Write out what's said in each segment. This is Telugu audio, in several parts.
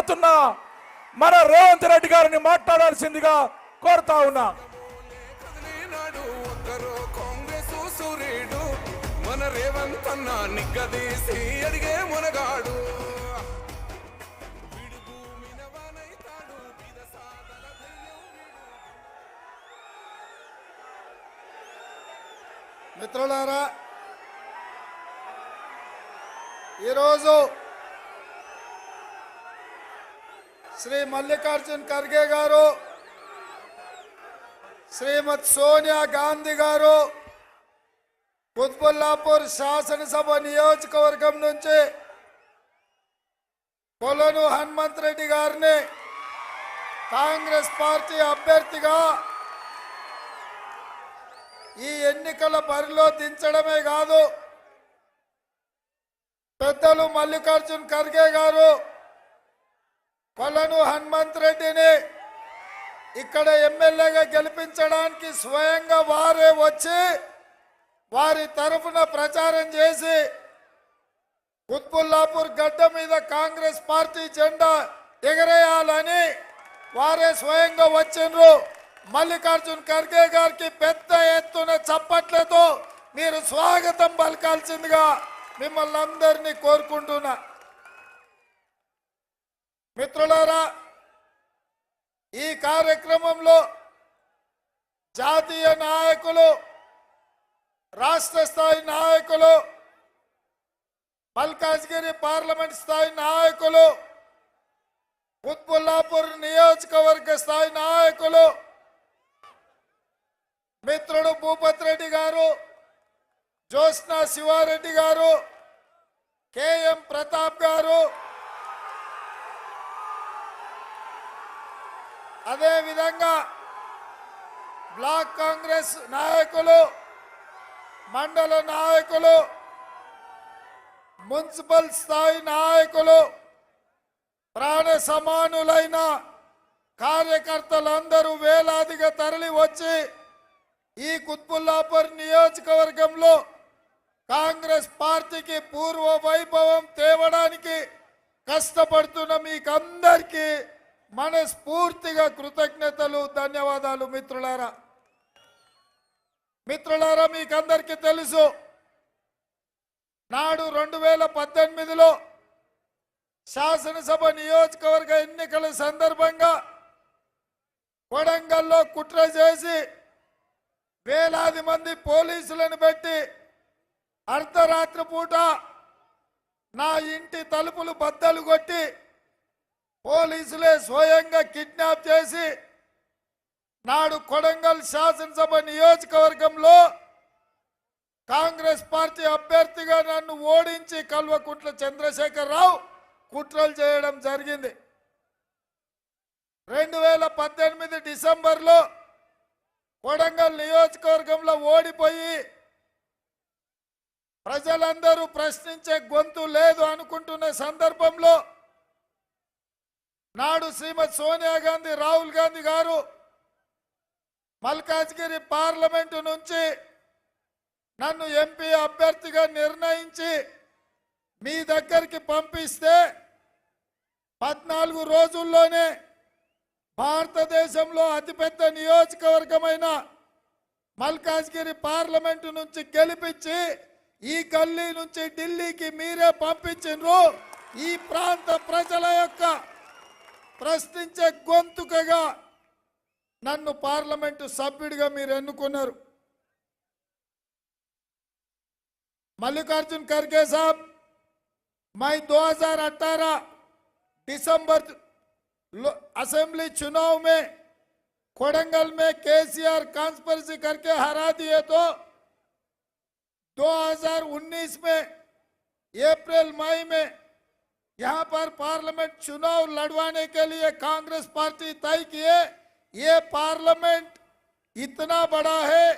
మర్చిపోతున్న మన రేవంత్ రెడ్డి గారిని మాట్లాడాల్సిందిగా కోరుతా ఉన్నా. మన రేవంత్ అన్న నిగ్గదీసి అడిగే మునగాడు. మిత్రులారా ఈరోజు శ్రీ మల్లికార్జున్ ఖర్గే గారు శ్రీమతి సోనియా గాంధీ గారు కుత్బుల్లాపూర్ శాసనసభ నియోజకవర్గం నుంచి కొలను హనుమంత్ రెడ్డి గారిని కాంగ్రెస్ పార్టీ అభ్యర్థిగా ఈ ఎన్నికల బరిలో దించడమే కాదు పెద్దలు మల్లికార్జున్ ఖర్గే గారు పలను హనుమంత్ రెడ్డిని ఇక్కడ ఎమ్మెల్యేగా గెలిపించడానికి స్వయంగా వారే వచ్చి వారి తరఫున ప్రచారం చేసి కుత్బుల్లాపూర్ గడ్డ మీద కాంగ్రెస్ పార్టీ జెండా ఎగరేయాలని వారే స్వయంగా వచ్చిండ్రు. మల్లికార్జున్ ఖర్గే గారికి పెద్ద ఎత్తున చప్పట్లతో మీరు స్వాగతం పలకాల్సిందిగా మిమ్మల్ని అందరినీ కోరుకుంటున్నా. మిత్రులారా ఈ కార్యక్రమంలో జాతీయ నాయకులు రాష్ట్ర స్థాయి నాయకులు మల్కాజ్గిరి పార్లమెంట్ స్థాయి నాయకులు ఉత్పుల్లాపూర్ నియోజకవర్గ స్థాయి నాయకులు మిత్రుడు భూపత్ రెడ్డి గారు జ్యోత్స్న శివారెడ్డి గారు కేఎం ప్రతాప్ గారు అదేవిధంగా బ్లాక్ కాంగ్రెస్ నాయకులు మండల నాయకులు మున్సిపల్ స్థాయి నాయకులు ప్రాణ సమానులైన కార్యకర్తలందరూ వేలాదిగా తరలి వచ్చి ఈ కుత్బుల్లాపూర్ నియోజకవర్గంలో కాంగ్రెస్ పార్టీకి పూర్వ వైభవం తేవడానికి కష్టపడుతున్న మీకందరికీ మనస్ఫూర్తిగా కృతజ్ఞతలు ధన్యవాదాలు మిత్రులారా. మిత్రులారా మీకందరికీ తెలుసు నాడు రెండు వేల పద్దెనిమిదిలో శాసనసభ నియోజకవర్గ ఎన్నికల సందర్భంగా కొడంగల్లో కుట్ర చేసి వేలాది మంది పోలీసులను పెట్టి అర్ధరాత్రి పూట నా ఇంటి తలుపులు బద్దలు కొట్టి పోలీసులే స్వయంగా కిడ్నాప్ చేసి నాడు కొడంగల్ శాసనసభ నియోజకవర్గంలో కాంగ్రెస్ పార్టీ అభ్యర్థిగా నన్ను ఓడించి కల్వకుంట్ల చంద్రశేఖరరావు కుట్రలు చేయడం జరిగింది. రెండు వేల పద్దెనిమిది డిసెంబర్లో కొడంగల్ నియోజకవర్గంలో ఓడిపోయి ప్రజలందరూ ప్రశ్నించే గొంతు లేదు అనుకుంటున్న సందర్భంలో నాడు శ్రీమతి సోనియా గాంధీ రాహుల్ గాంధీ గారు మల్కాజ్గిరి పార్లమెంటు నుంచి నన్ను ఎంపీ అభ్యర్థిగా నిర్ణయించి మీ దగ్గరికి పంపిస్తే పద్నాలుగు రోజుల్లోనే భారతదేశంలో అతిపెద్ద నియోజకవర్గమైన మల్కాజ్గిరి పార్లమెంటు నుంచి గెలిపించి ఈ గల్లీ నుంచి ఢిల్లీకి మీరే పంపించిండ్రు ఈ ప్రాంత ప్రజల యొక్క ప్రశ్నించే గొంతుకగా నన్ను పార్లమెంటు సభ్యుడిగా మీరు ఎన్నుకున్నారు मल्लिकार्जुन खड़गे साहब मैं 2018 दिसंबर लो- असेंबली चुनाव में कोडंगल में केसीआर कॉन्स्परेसी करके हरा दिए तो 2019 में अप्रैल मई में यहाँ पर पार्लियामेंट चुनाव लड़वाने के लिए कांग्रेस पार्टी तय किए ये पार्लियामेंट इतना बड़ा है,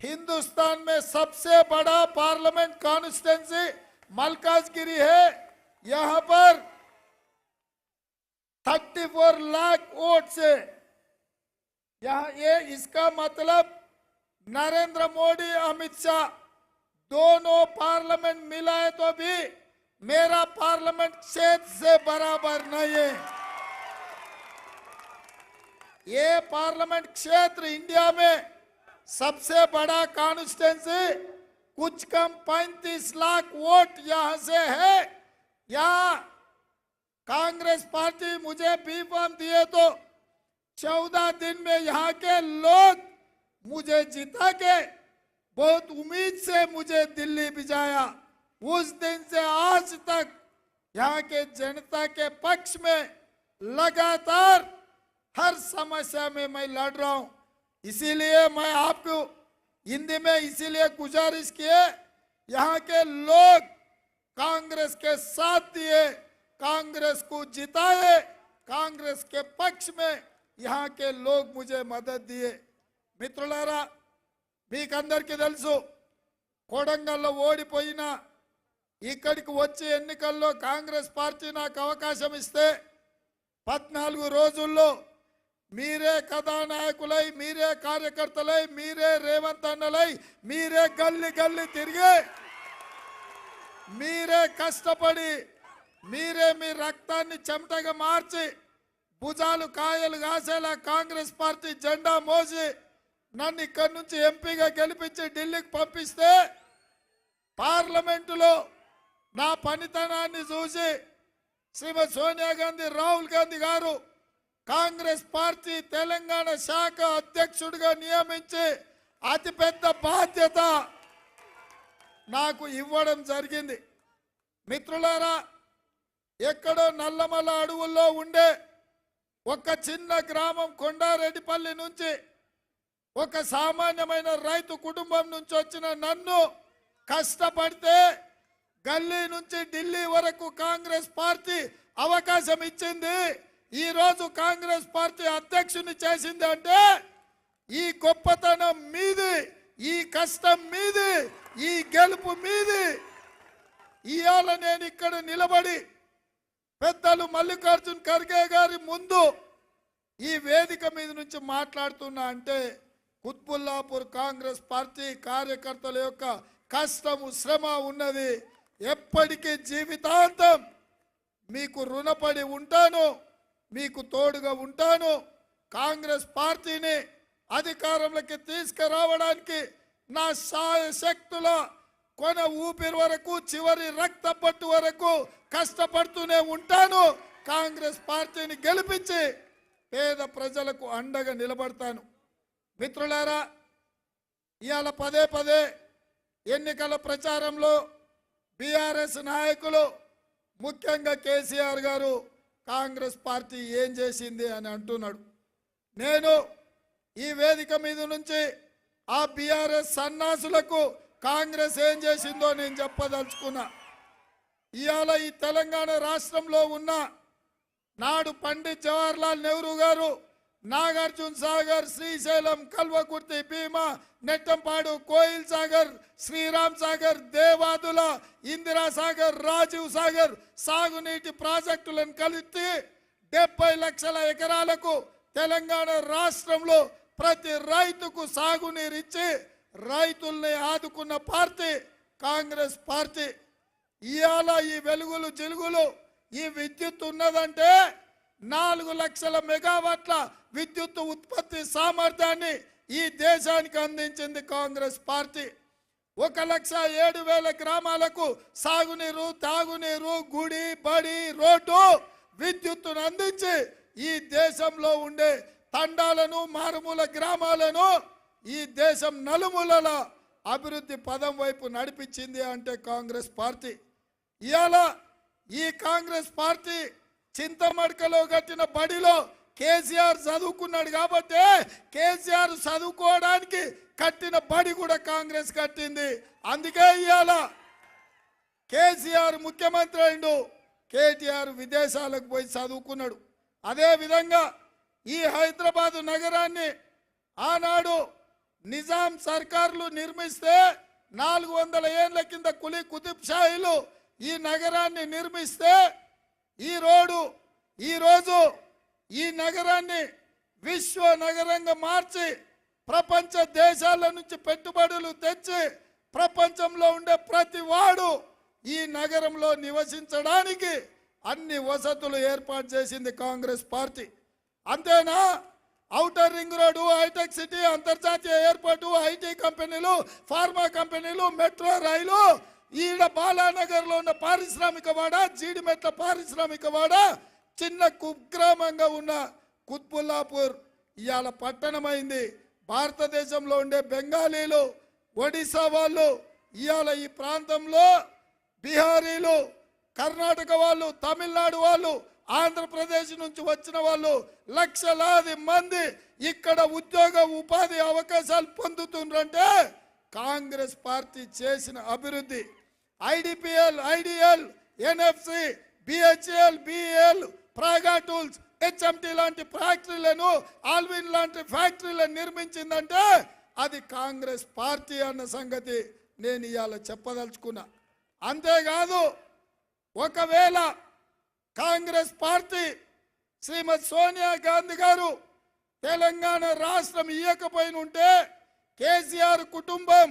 हिंदुस्तान में सबसे बड़ा पार्लियामेंट कॉन्स्टिट्यूंसी मलकाजगिरी है। यहाँ पर 34 लाख वोट से, यहाँ ये इसका मतलब नरेंद्र मोदी, अमित शाह दोनों पार्लियामेंट मिलाए तो भी मेरा पार्लियामेंट क्षेत्र से बराबर नहीं है। ये पार्लियामेंट क्षेत्र इंडिया में सबसे बड़ा कॉन्स्टिट्यूंसी कुछ कम 35 लाख वोट यहाँ से है। या कांग्रेस पार्टी मुझे बी फॉर्म दिए तो चौदह दिन में यहाँ के लोग मुझे जिता के बहुत उम्मीद से मुझे दिल्ली भिजाया उस दिन से आज तक यहाँ के जनता के पक्ष में लगातार हर समस्या में मैं लड़ रहा हूं इसीलिए मैं आपको हिंदी में इसीलिए गुजारिश किए यहाँ के लोग कांग्रेस के साथ दिए कांग्रेस को जिताए कांग्रेस के पक्ष में यहाँ के लोग मुझे मदद दिए మిత్రులారా మీకందరికీ తెలుసు కొడంగల్లో ఓడిపోయినా ఇక్కడికి వచ్చే ఎన్నికల్లో కాంగ్రెస్ పార్టీ నాకు అవకాశం ఇస్తే పద్నాలుగు రోజుల్లో మీరే కథానాయకులై మీరే కార్యకర్తలై మీరే రేవంత్ అన్నలై మీరే గల్లి గల్లి తిరిగి మీరే కష్టపడి మీరే మీ రక్తాన్ని చెమటగా మార్చి భుజాలు కాయలు కాసేలా కాంగ్రెస్ పార్టీ జెండా మోసి నన్ను ఇక్కడి నుంచి ఎంపీగా గెలిపించి ఢిల్లీకి పంపిస్తే పార్లమెంటులో నా పనితనాన్ని చూసి శ్రీమతి సోనియా గాంధీ రాహుల్ గాంధీ గారు కాంగ్రెస్ పార్టీ తెలంగాణ శాఖ అధ్యక్షుడిగా నియమించి అతిపెద్ద బాధ్యత నాకు ఇవ్వడం జరిగింది. మిత్రులారా ఎక్కడో నల్లమల అడవుల్లో ఉండే ఒక చిన్న గ్రామం కొండారెడ్డిపల్లి నుంచి ఒక సామాన్యమైన రైతు కుటుంబం నుంచి వచ్చిన నన్ను కష్టపడితే గల్లీ నుంచి ఢిల్లీ వరకు కాంగ్రెస్ పార్టీ అవకాశం ఇచ్చింది. ఈ రోజు కాంగ్రెస్ పార్టీ అధ్యక్షుని చేసింది అంటే ఈ గొప్పతనం మీది ఈ కష్టం మీది ఈ గెలుపు మీది. ఇవాళ నేను ఇక్కడ నిలబడి పెద్దలు మల్లికార్జున్ ఖర్గే గారి ముందు ఈ వేదిక మీద నుంచి మాట్లాడుతున్నా అంటే కుత్బుల్లాపూర్ కాంగ్రెస్ పార్టీ కార్యకర్తల యొక్క కష్టము శ్రమ ఉన్నది. ఎప్పటికీ జీవితాంతం మీకు రుణపడి ఉంటాను మీకు తోడుగా ఉంటాను. కాంగ్రెస్ పార్టీని అధికారంలోకి తీసుకురావడానికి నా సాయ శక్తుల కొన ఊపిరి వరకు చివరి రక్త పట్టు వరకు కష్టపడుతూనే ఉంటాను. కాంగ్రెస్ పార్టీని గెలిపించి పేద ప్రజలకు అండగా నిలబడతాను. మిత్రులారా ఇవాళ పదే పదే ఎన్నికల ప్రచారంలో బీఆర్ఎస్ నాయకులు ముఖ్యంగా కేసీఆర్ గారు కాంగ్రెస్ పార్టీ ఏం చేసింది అని అంటున్నాడు. నేను ఈ వేదిక మీద నుంచి ఆ బీఆర్ఎస్ సన్నాసులకు కాంగ్రెస్ ఏం చేసిందో నేను చెప్పదలుచుకున్నా. ఇవాళ ఈ తెలంగాణ రాష్ట్రంలో ఉన్న నాడు పండిత్ జవహర్లాల్ నెహ్రూ గారు నాగార్జున సాగర్ శ్రీశైలం కల్వకుర్తి భీమా నెట్టంపాడు కోయిల్ సాగర్ శ్రీరామ్ సాగర్ దేవాదుల ఇందిరా సాగర్ రాజీవ్ సాగర్ సాగునీటి ప్రాజెక్టులను కలిపి డెబ్బై లక్షల ఎకరాలకు తెలంగాణ రాష్ట్రంలో ప్రతి రైతుకు సాగునీరు ఇచ్చి రైతుల్ని ఆదుకున్న పార్టీ కాంగ్రెస్ పార్టీ. ఇవాళ ఈ వెలుగులు జిలుగులు ఈ విద్యుత్ ఉన్నదంటే నాలుగు లక్షల మెగావాట్ల విద్యుత్ ఉత్పత్తి సామర్థ్యాన్ని ఈ దేశానికి అందించింది కాంగ్రెస్ పార్టీ. ఒక లక్ష ఏడు వేల గ్రామాలకు సాగునీరు తాగునీరు గుడి బడి రోడ్డు విద్యుత్తును అందించి ఈ దేశంలో ఉండే తండాలను మారుమూల గ్రామాలను ఈ దేశం నలుమూలల అభివృద్ధి పదం వైపు నడిపించింది అంటే కాంగ్రెస్ పార్టీ. ఇవాళ ఈ కాంగ్రెస్ పార్టీ చింతమడకలో కట్టిన బడిలో కేసీఆర్ చదువుకున్నాడు కాబట్టి కేసీఆర్ చదువుకోవడానికి కట్టిన బడి కూడా కాంగ్రెస్ కట్టింది. అందుకే ఇవాళ కేసీఆర్ ముఖ్యమంత్రి అయిండు. కేటీఆర్ విదేశాలకు పోయి చదువుకున్నాడు. అదే విధంగా ఈ హైదరాబాదు నగరాన్ని ఆనాడు నిజాం సర్కార్లు నిర్మిస్తే నాలుగు వందల ఏళ్ళ కింద కులీ కుతుబ్షాయిలు ఈ నగరాన్ని నిర్మిస్తే ఈ రోడ్డు ఈరోజు ఈ నగరాన్ని విశ్వ నగరంగా మార్చి ప్రపంచ దేశాల నుంచి పెట్టుబడులు తెచ్చి ప్రపంచంలో ఉండే ప్రతి వాడు ఈ నగరంలో నివసించడానికి అన్ని వసతులు ఏర్పాటు చేసింది కాంగ్రెస్ పార్టీ. అంతేనా? Outer ring road hitech city అంతర్జాతీయ ఎయిర్పోర్టు ఐటీ కంపెనీలు ఫార్మా కంపెనీలు మెట్రో రైలు ఈడ బాలానగర్లో ఉన్న పారిశ్రామిక వాడ జీడిమెట్ల పారిశ్రామిక వాడ చిన్న కుగ్రామంగా ఉన్న కుత్బుల్లాపూర్ ఇవాళ పట్టణమైంది. భారతదేశంలో ఉండే బెంగాలీలు ఒడిశా వాళ్ళు ఇవాళ ఈ ప్రాంతంలో బీహారీలు కర్ణాటక వాళ్ళు తమిళనాడు వాళ్ళు ఆంధ్రప్రదేశ్ నుంచి వచ్చిన వాళ్ళు లక్షలాది మంది ఇక్కడ ఉద్యోగ ఉపాధి అవకాశాలు పొందుతుండ్రంటే కాంగ్రెస్ పార్టీ చేసిన అభివృద్ధి IDPL IDL NFC BHL BL Praga tools HMT లాంటి ఫ్యాక్టరీలను ఆల్విన్ లాంటి ఫ్యాక్టరీలను నిర్మించిందంటే అది కాంగ్రెస్ పార్టీ అన్న సంగతి నేను ఇవాళ చెప్పదలుచుకున్నా. అంతేకాదు ఒకవేళ కాంగ్రెస్ పార్టీ శ్రీమతి సోనియా గాంధీ గారు తెలంగాణ రాష్ట్రం ఇయ్యకపోయిన ఉంటే కేసీఆర్ కుటుంబం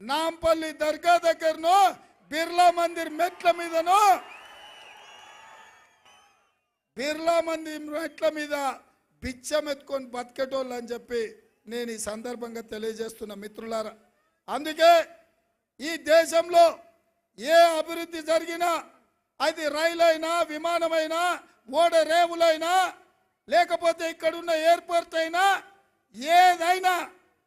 నాంపల్లి దర్గా దగ్గరనో బిర్లా మందిర్ మెట్ల మీదనో బిర్లా మందిర్ మెట్ల మీద బిచ్చం ఎత్తుకొని బతికేటోళ్ళు అని చెప్పి నేను ఈ సందర్భంగా తెలియజేస్తున్న మిత్రులారా. అందుకే ఈ దేశంలో ఏ అభివృద్ధి జరిగినా అది రైలైనా విమానమైనా ఓడ రేవులైనా లేకపోతే ఇక్కడున్న ఎయిర్పోర్ట్ అయినా ఏదైనా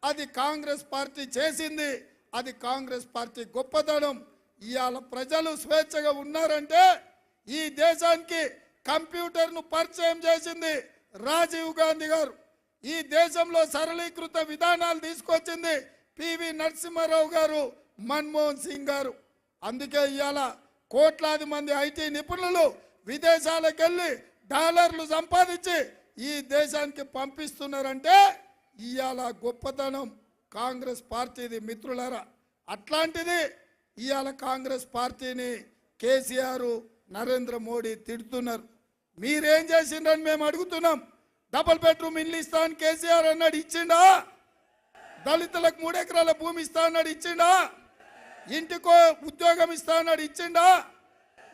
అది కాంగ్రెస్ పార్టీ చేసింది అది కాంగ్రెస్ పార్టీ గొప్పతనం. ఇవాళ ప్రజలు స్వేచ్ఛగా ఉన్నారంటే ఈ దేశానికి కంప్యూటర్ను పరిచయం చేసింది రాజీవ్ గాంధీ గారు. ఈ దేశంలో సరళీకృత విధానాలు తీసుకొచ్చింది పివి నరసింహారావు గారు మన్మోహన్ సింగ్ గారు. అందుకే ఇవాళ కోట్లాది మంది ఐటీ నిపుణులు విదేశాలకు వెళ్ళి డాలర్లు సంపాదించి ఈ దేశానికి పంపిస్తున్నారంటే ఇవాళ గొప్పతనం కాంగ్రెస్ పార్టీది మిత్రులరా. అట్లాంటిది ఇవాళ కాంగ్రెస్ పార్టీని కేసీఆర్ నరేంద్ర మోడీ తిడుతున్నారు. మీరేం చేసిండ్రని మేము అడుగుతున్నాం. డబుల్ బెడ్రూమ్ ఇల్లు ఇస్తా అని కేసీఆర్ అన్నాడు ఇచ్చిండా? దళితులకు మూడు ఎకరాల భూమి ఇస్తా అన్నాడు ఇచ్చిండా? ఇంటికో ఉద్యోగం ఇస్తా అన్నాడు ఇచ్చిండా?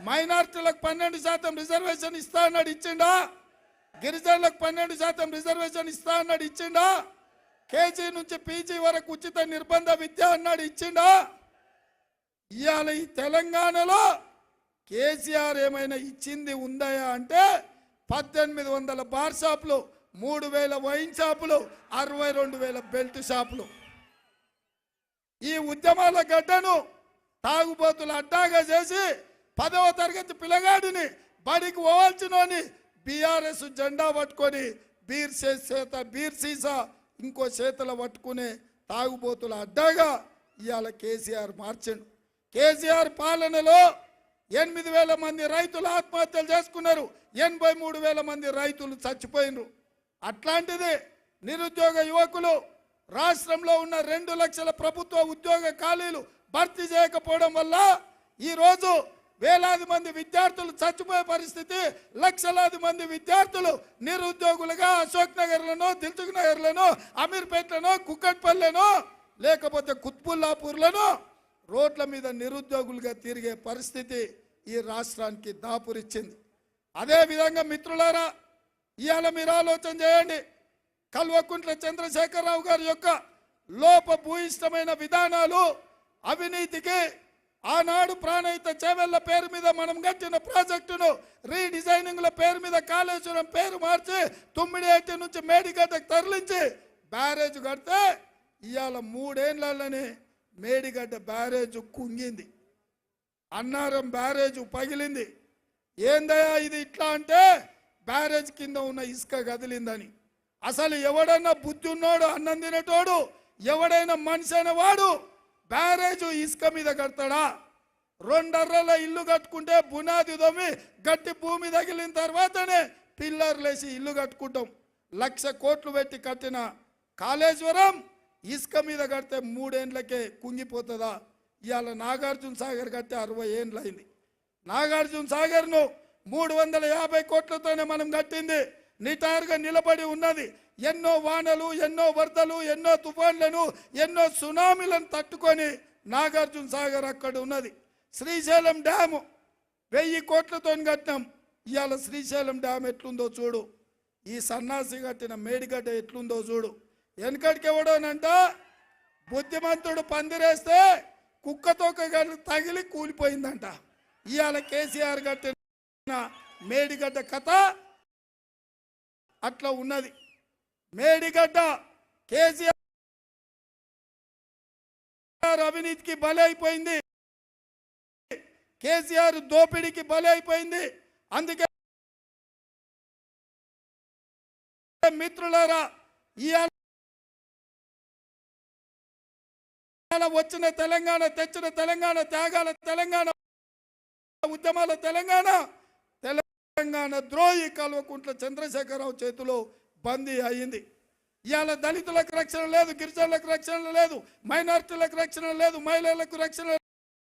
మైనార్టీలకు పన్నెండు శాతం రిజర్వేషన్ ఇస్తా అన్నాడు ఇచ్చిండా? గిరిజనులకు పన్నెండు శాతం రిజర్వేషన్ ఇస్తా అన్నాడు ఇచ్చిండా? కేజీ నుంచి పీజీ వరకు ఉచిత నిర్బంధ విద్య అన్నాడు ఇచ్చిండా? ఇవాళ ఈ తెలంగాణలో కేసీఆర్ ఏమైనా ఇచ్చింది ఉందయా అంటే పద్దెనిమిది వందల బార్ షాపులు మూడు వేల వైన్ షాపులు అరవై రెండు వేల బెల్ట్ షాపులు. ఈ ఉద్యమాల గడ్డను తాగుబోతులు అడ్డాగా చేసి పదవ తరగతి పిల్లగాడిని బడికి పోవాల్సినోని బీఆర్ఎస్ జెండా పట్టుకొని బీర్ చేత బీర్ సీసా ఇంకో చేతుల పట్టుకునే తాగుబోతుల అడ్డాగా ఇవాళ కేసీఆర్ మార్చండు. కేసీఆర్ పాలనలో ఎనిమిది వేల మంది రైతులు ఆత్మహత్యలు చేసుకున్నారు. ఎనభై మూడు వేల మంది రైతులు చచ్చిపోయినరు అట్లాంటిది నిరుద్యోగ యువకులు రాష్ట్రంలో ఉన్న రెండు లక్షల ప్రభుత్వ ఉద్యోగ ఖాళీలు భర్తీ చేయకపోవడం వల్ల ఈరోజు వేలాది మంది విద్యార్థులు చచ్చిపోయే పరిస్థితి లక్షలాది మంది విద్యార్థులు నిరుద్యోగులుగా అశోక్ నగర్లను దిల్సుఖ్ నగర్లను అమీర్పేట్లను కుక్కట్పల్లెను లేకపోతే కుత్బుల్లాపూర్లను రోడ్ల మీద నిరుద్యోగులుగా తిరిగే పరిస్థితి ఈ రాష్ట్రానికి దాపురిచ్చింది. అదే విధంగా మిత్రులారా ఇవాళ మీరు ఆలోచన చేయండి. కల్వకుంట్ల చంద్రశేఖరరావు గారి యొక్క లోపభూయిష్టమైన విధానాలు అవినీతికి ఆనాడు ప్రాణహిత చేవెళ్ళ పేరు మీద మనం కట్టిన ప్రాజెక్టును రీడిజైనింగ్ల పేరు మీద కాళేశ్వరం పేరు మార్చి తుమ్మిడిహట్టి నుంచి మేడిగడ్డకు తరలించి బ్యారేజ్ కడితే ఇవాళ మూడేళ్ళని మేడిగడ్డ బ్యారేజ్ కుంగింది. అన్నారం బ్యారేజ్ పగిలింది. ఏందయ్యా ఇది ఇట్లా అంటే బ్యారేజ్ కింద ఉన్న ఇసుక కదిలిందని. అసలు ఎవడన్నా బుద్ధి ఉన్నాడు అన్నం తినేటోడు? ఎవడైనా మనిషి అయిన వాడు? బ్యారేజ్ ఇసుక మీద కడతాడా? రెండర్రల ఇల్లు కట్టుకుంటే బునాది దొమ్మి గట్టి భూమి తగిలిన తర్వాతనే పిల్లర్లేసి ఇల్లు కట్టుకుంటాం. లక్ష కోట్లు పెట్టి కట్టిన కాళేశ్వరం ఇసుక మీద కడితే మూడేండ్లకే కుంగిపోతుందా? ఇవాళ నాగార్జున సాగర్ కట్టే అరవై ఏండ్లు అయింది నాగార్జున సాగర్ను మూడు వందల యాభై కోట్లతోనే మనం కట్టింది. నిటారుగా నిలబడి ఉన్నది. ఎన్నో వానలు ఎన్నో వరదలు ఎన్నో తుఫాన్లను ఎన్నో సునామీలను తట్టుకొని నాగార్జున సాగర్ అక్కడ ఉన్నది. శ్రీశైలం డ్యాము. వెయ్యి కోట్లతో కట్టినాం. ఇవాళ శ్రీశైలం డ్యామ్ ఎట్లుందో చూడు. ఈ సన్నాసి కట్టిన మేడిగడ్డ ఎట్లుందో చూడు. వెనకడికి ఎవడోనంట? బుద్ధిమంతుడు పందిరేస్తే కుక్కతోక తగిలి కూలిపోయిందంట. ఇవాళ కేసీఆర్ కట్టిన మేడిగడ్డ కథ అట్లా ఉన్నది. మేడిగడ్డ కేసీఆర్ అవినీతికి బలైపోయింది. కేసీఆర్ దోపిడీకి బలైపోయింది. అందుకే మిత్రులారా ఇవాళ వచ్చిన తెలంగాణ తెచ్చిన తెలంగాణ త్యాగాల తెలంగాణ ఉద్యమాల తెలంగాణ తెలంగాణ ద్రోహి కల్వకుంట్ల చంద్రశేఖరరావు చేతిలో బందీ అయింది ఇవాళ దళితులకు రక్షణ లేదు గిరిజనులకు రక్షణ లేదు మైనార్టీలకు రక్షణ లేదు మహిళలకు రక్షణ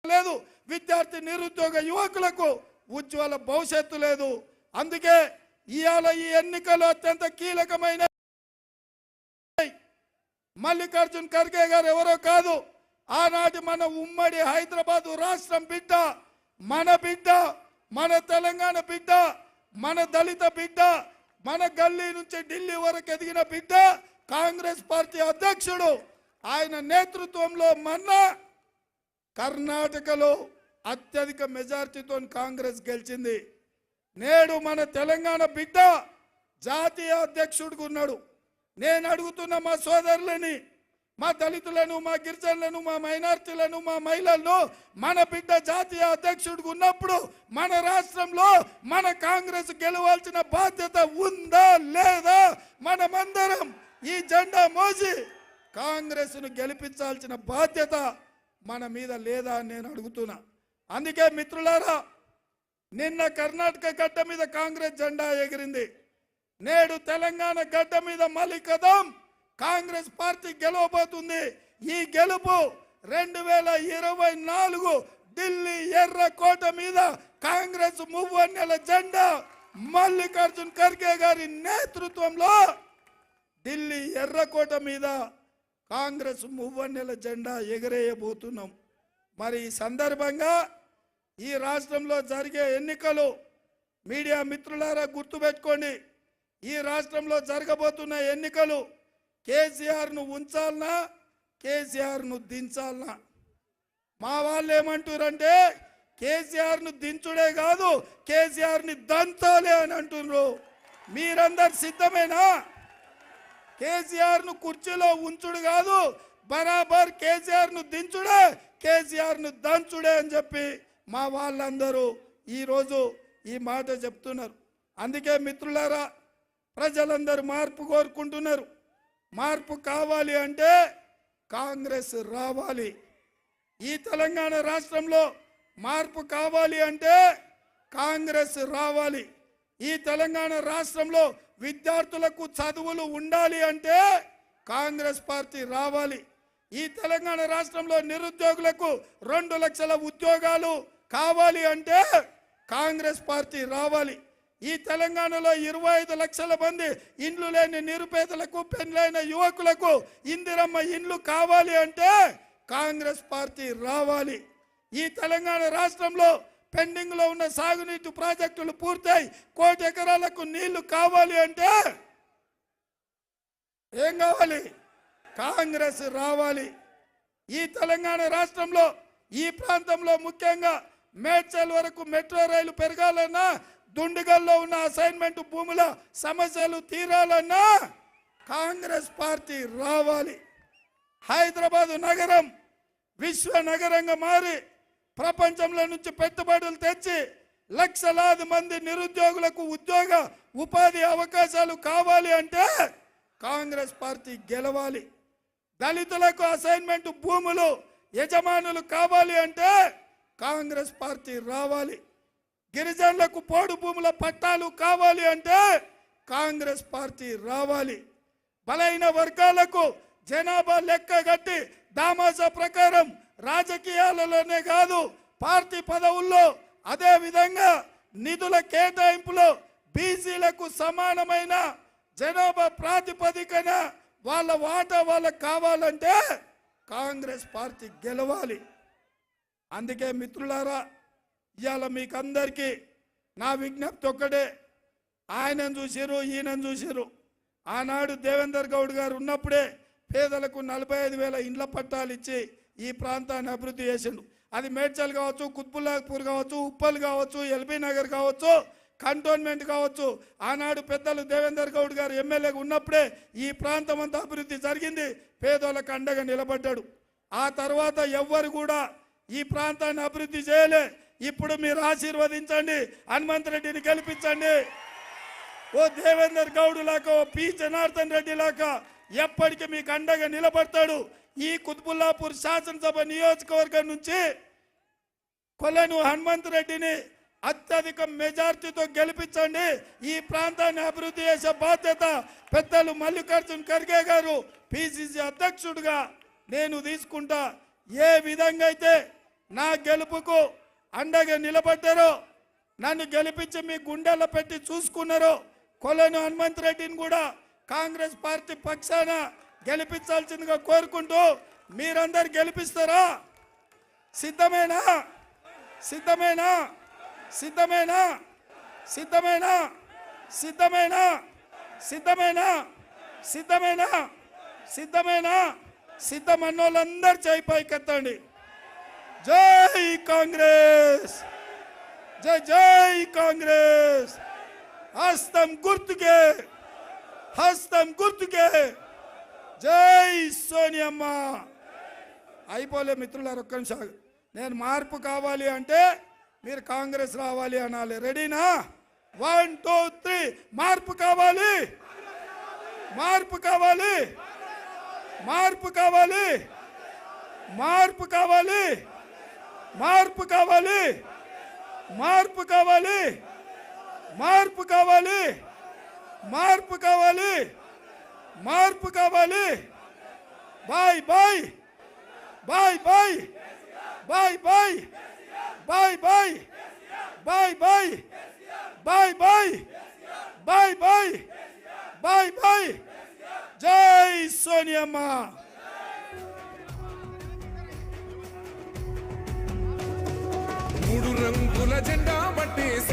లేదు విద్యార్థి నిరుద్యోగ యువకులకు ఉజ్వల భవిష్యత్తు లేదు. అందుకే ఇవాళ ఈ ఎన్నికలు అత్యంత కీలకమైన మల్లికార్జున్ ఖర్గే గారు ఎవరో కాదు ఆనాటి మన ఉమ్మడి హైదరాబాదు రాష్ట్రం బిడ్డ మన బిడ్డ మన తెలంగాణ బిడ్డ మన దళిత బిడ్డ మన గల్లీ నుంచి ఢిల్లీ వరకు ఎదిగిన బిడ్డ కాంగ్రెస్ పార్టీ అధ్యక్షుడు ఆయన నేతృత్వంలో మొన్న కర్ణాటకలో అత్యధిక మెజార్టీతో కాంగ్రెస్ గెలిచింది. నేడు మన తెలంగాణ బిడ్డ జాతీయ అధ్యక్షుడిగా ఉన్నాడు. నేను అడుగుతున్న మా సోదరులని మా దళితులను మా గిరిజనులను మా మైనార్టీలను మా మహిళలను మన బిడ్డ జాతీయ అధ్యక్షుడికి ఉన్నప్పుడు మన రాష్ట్రంలో మన కాంగ్రెస్ గెలవాల్సిన బాధ్యత ఉందా లేదా మనమందరం ఈ జెండా మోసి కాంగ్రెస్ను గెలిపించాల్సిన బాధ్యత మన మీద లేదా అని నేను అడుగుతున్నా. అందుకే మిత్రులారా నిన్న కర్ణాటక గడ్డ మీద కాంగ్రెస్ జెండా ఎగిరింది. నేడు తెలంగాణ గడ్డ మీద మళ్ళీ కాంగ్రెస్ పార్టీ గెలవబోతుంది. ఈ గెలుపు రెండు వేల ఇరవై నాలుగు ఢిల్లీ ఎర్రకోట మీద కాంగ్రెస్ మువ్వన్నెల జెండా మల్లికార్జున్ ఖర్గే గారి నేతృత్వంలో ఢిల్లీ ఎర్రకోట మీద కాంగ్రెస్ మువ్వన్నెల జెండా ఎగరేయబోతున్నాం. మరి ఈ సందర్భంగా ఈ రాష్ట్రంలో జరిగే ఎన్నికలు మీడియా మిత్రులారా గుర్తుపెట్టుకోండి. ఈ రాష్ట్రంలో జరగబోతున్న ఎన్నికలు కేసీఆర్ను ఉంచాలనా? కేసీఆర్ను దించాలనా? మా వాళ్ళు ఏమంటారంటే కేసీఆర్ను దించుడే కాదు కేసీఆర్ని దంచాలి అని అంటున్నారు మీరందరు సిద్ధమేనా? కేసీఆర్ను కుర్చీలో ఉంచుడు కాదు బరాబర్ కేసీఆర్ను దించుడే కేసీఆర్ను దంచుడే అని చెప్పి మా వాళ్ళందరూ ఈరోజు ఈ మాట చెప్తున్నారు. అందుకే మిత్రులారా ప్రజలందరూ మార్పు కోరుకుంటున్నారు. మార్పు కావాలి అంటే కాంగ్రెస్ రావాలి. ఈ తెలంగాణ రాష్ట్రంలో మార్పు కావాలి అంటే కాంగ్రెస్ రావాలి. ఈ తెలంగాణ రాష్ట్రంలో విద్యార్థులకు చదువులు ఉండాలి అంటే కాంగ్రెస్ పార్టీ రావాలి. ఈ తెలంగాణ రాష్ట్రంలో నిరుద్యోగులకు రెండు లక్షల ఉద్యోగాలు కావాలి అంటే కాంగ్రెస్ పార్టీ రావాలి. ఈ తెలంగాణలో ఇరవై ఐదు లక్షల మంది ఇండ్లు లేని నిరుపేదలకు పెళ్ళైన యువకులకు ఇందిరమ్మ ఇండ్లు కావాలి అంటే కాంగ్రెస్ పార్టీ రావాలి. ఈ తెలంగాణ రాష్ట్రంలో పెండింగ్లో ఉన్న సాగునీటి ప్రాజెక్టులు పూర్తయి కోటి ఎకరాలకు నీళ్ళు కావాలి అంటే ఏం కావాలి? కాంగ్రెస్ రావాలి. ఈ తెలంగాణ రాష్ట్రంలో ఈ ప్రాంతంలో ముఖ్యంగా మేడ్చల్ వరకు మెట్రో రైలు పెరగాలన్నా దుండిగల్లో ఉన్న అసైన్మెంట్ భూముల సమస్యలు తీరాలన్నా కాంగ్రెస్ పార్టీ రావాలి. హైదరాబాదు నగరం విశ్వ నగరంగా మారి ప్రపంచంలో నుంచి పెట్టుబడులు తెచ్చి లక్షలాది మంది నిరుద్యోగులకు ఉద్యోగ ఉపాధి అవకాశాలు కావాలి అంటే కాంగ్రెస్ పార్టీ గెలవాలి. దళితులకు అసైన్మెంట్ భూములు యజమానులు కావాలి అంటే కాంగ్రెస్ పార్టీ రావాలి. గిరిజనులకు పోడు భూముల పట్టాలు కావాలి అంటే కాంగ్రెస్ పార్టీ రావాలి. బలైన వర్గాలకు జనాభా లెక్క కట్టి దామాస ప్రకారం రాజకీయాలలోనే కాదు పార్టీ పదవుల్లో అదే విధంగా నిధుల కేటాయింపులో బీసీలకు సమానమైన జనాభా ప్రాతిపదికన వాళ్ళ వాటా వాళ్ళకు కావాలంటే కాంగ్రెస్ పార్టీ గెలవాలి. అందుకే మిత్రులారా ఇవాళ మీకు అందరికీ నా విజ్ఞప్తి ఒక్కటే. ఆయనను చూసిరు ఈయనను చూసిరు ఆనాడు దేవేందర్ గౌడ్ గారు ఉన్నప్పుడే పేదలకు నలభై ఐదు వేల ఇండ్ల పట్టాలు ఇచ్చి ఈ ప్రాంతాన్ని అభివృద్ధి చేసిండు. అది మేడ్చల్ కావచ్చు కుత్బుల్లాపూర్ కావచ్చు ఉప్పల్ కావచ్చు ఎల్బీ నగర్ కావచ్చు కంటోన్మెంట్ కావచ్చు. ఆనాడు పెద్దలు దేవేందర్ గౌడ్ గారు ఎమ్మెల్యేగా ఉన్నప్పుడే ఈ ప్రాంతం అంతా అభివృద్ధి జరిగింది. పేదోళ్ళకు అండగా నిలబడ్డాడు. ఆ తర్వాత ఎవ్వరు కూడా ఈ ప్రాంతాన్ని అభివృద్ధి చేయలే. ఇప్పుడు మీరు ఆశీర్వదించండి. హనుమంత్ రెడ్డిని గెలిపించండి. ఓ దేవేందర్ గౌడ్ లాగా ఓ పి జనార్దన్ రెడ్డి లాక ఎప్పటికీ మీకు అండగా నిలబడతాడు. ఈ కుత్బుల్లాపూర్ శాసనసభ నియోజకవర్గం నుంచి కొలను హనుమంత్ రెడ్డిని అత్యధిక మెజార్టీతో గెలిపించండి. ఈ ప్రాంతాన్ని అభివృద్ధి చేసే బాధ్యత పెద్దలు మల్లికార్జున్ ఖర్గే గారు పిసిసి అధ్యక్షుడిగా నేను తీసుకుంటా. ఏ విధంగా అయితే నా గెలుపుకు అండగా నిలబడ్డారో నన్ను గెలిపించి మీ గుండెల్లో పెట్టి చూసుకున్నారో కొలను హనుమంత్ రెడ్డిని కూడా కాంగ్రెస్ పార్టీ పక్షాన గెలిపించాల్సిందిగా కోరుకుంటూ మీరందరు గెలిపిస్తారా? సిద్ధమేనా? సిద్ధమేనా? సిద్ధమేనా? సిద్ధమేనా? సిద్ధమేనా? సిద్ధమేనా? సిద్ధమేనా? సిద్ధమేనా? సిద్ధమన్నోళ్ళందరూ చేయి పైకెత్తండి. జై కాంగ్రెస్! జై జై కాంగ్రెస్! హస్తం గుర్తుకే! హస్తం గుర్తుకే! జై సోనియమ్మ! అయిపోలే మిత్రులారు ఒక్క నిమిషం నేను మార్పు కావాలి అంటే మీరు కాంగ్రెస్ రావాలి అనాలి. రెడీనా? One two three. మార్పు కావాలి? మార్పు కావాలి? మార్పు కావాలి? మార్పు కావాలి? మార్పు కావాలి మార్పు కావాలి మార్పు కావాలి మార్పు కావాలి మార్పు కావాలి bye bye bye bye bye bye bye bye bye bye bye bye bye bye bye bye జై సోనియమ్మ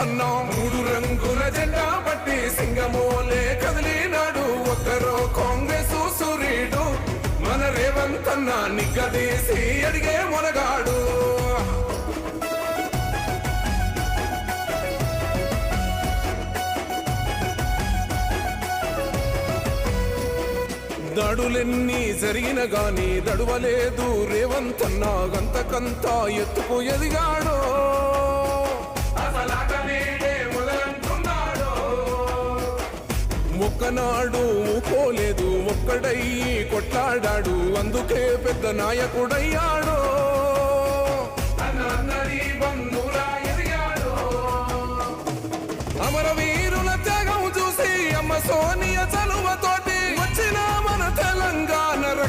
రేవంత్ అన్న. మూడు రంగుల జెండా పట్టి సింగమోలే కదిలినాడు. ఒక్కరో కాంగ్రెస్ సూర్యుడు మన రేవంత్ అన్న నిగ్గదీసి అడిగే మొనగాడు దాడులెన్ని జరిగిన గాని దడువలేదు రేవంత్ అన్న. గంతకంత ఎత్తుకు ఎదిగాడో. ఒక్కనాడు పోలేదు ఒక్కడై కొట్లాడాడు అందుకే పెద్ద నాయకుడయ్యాడు. అమరవీరుల త్యాగం చూసి అమ్మ సోనియ చలువ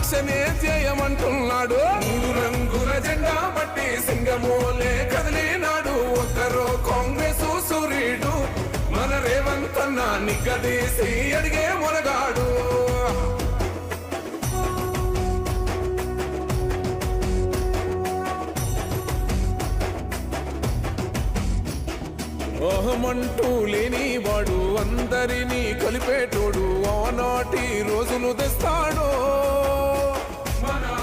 రక్షణే చేయమంటున్నాడు మూడు రంగుల జెండా పట్టి సింగమోలే కదిలినాడు. ఒక్కరో కాంగ్రెస్ సూర్యుడు. మన రేవంత్ అన్న నిగ్గదీసి అడిగే మొనగాడు అహమంటూ లేనివాడు అందరినీ కలిపేటోడు. ఆనాటి రోజులు తెస్తాడో.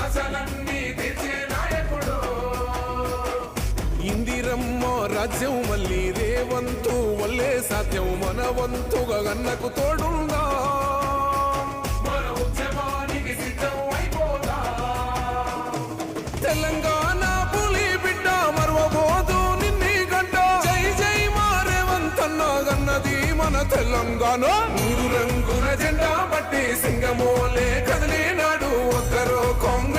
ఆశలన్నీ తెచ్చే నాయకుడు. ఇందిరమ్మ రాజ్యం మళ్ళీ రేవంతు వల్లే సాధ్యం. మన వంతుగా గన్నకు తోడుందా? మన ఉద్యమానికి సిద్ధం అయిపోదా? తెలంగాణ పులి బిడ్డ మరవబోదు నిన్ని గంట. జై గన్నది మన తెలంగాణ. రంగుల జెండా పట్టి సింగమోలే కదిలినాడు ఒక్కరో కాంగ్రెస్.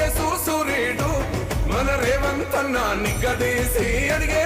తన్నా నిగ్గదీసి అడిగే